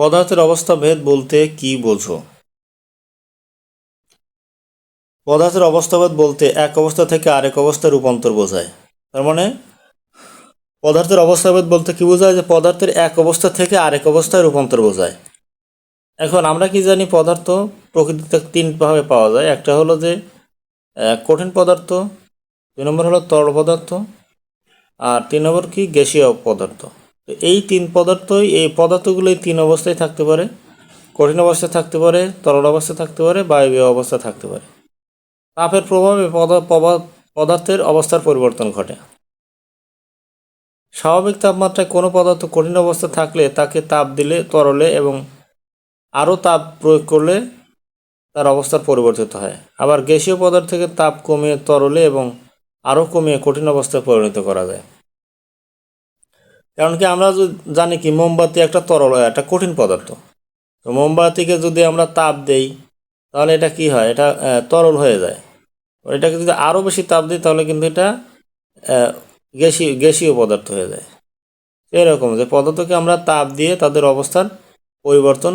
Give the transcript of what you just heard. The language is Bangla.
পদার্থের অবস্থা ভেদ বলতে কি বোঝো? পদার্থের অবস্থাভেদ বলতে এক অবস্থা থেকে আরেক অবস্থায় রূপান্তর বোঝায়। তার মানে পদার্থের অবস্থাভেদ বলতে কি বোঝায়? যে পদার্থের এক অবস্থা থেকে আরেক অবস্থায় রূপান্তর বোঝায়। এখন আমরা কি জানি পদার্থ? প্রকৃতিতে তিনভাবে পাওয়া যায়। একটা হলো যে কঠিন পদার্থ, দুই নম্বর হলো তরল পদার্থ, আর তিন নম্বর কি? গ্যাসীয় পদার্থ। এই তিন পদার্থই, এই পদার্থগুলোই তিন অবস্থায় থাকতে পারে। কঠিন অবস্থায় থাকতে পারে, তরল অবস্থায় থাকতে পারে, বায়বীয় অবস্থায় থাকতে পারে। তাপের প্রভাবে পদা- পদার্থের অবস্থার পরিবর্তন ঘটে। স্বাভাবিক তাপমাত্রায় কোনো পদার্থ কঠিন অবস্থায় থাকলে তাকে তাপ দিলে তরলে এবং আরও তাপ প্রয়োগ করলে তার অবস্থার পরিবর্তিত হয়। আবার গ্যাসীয় পদার্থকে তাপ কমিয়ে তরলে এবং আরও কমিয়ে কঠিন অবস্থায় পরিণত করা যায়। কারণ কি আমরা জানি কি, মোমবাতি একটা তরল একটা কঠিন পদার্থ। তো মোমবাতিকে যদি আমরা তাপ দেই, তাহলে এটা কি হয়? এটা তরল হয়ে যায়। এটাকে যদি আরও বেশি তাপ দিই, তাহলে কিন্তু এটা গ্যাসি গ্যাসীয় পদার্থ হয়ে যায়। এরকম যে পদার্থকে আমরা তাপ দিয়ে তাদের অবস্থার পরিবর্তন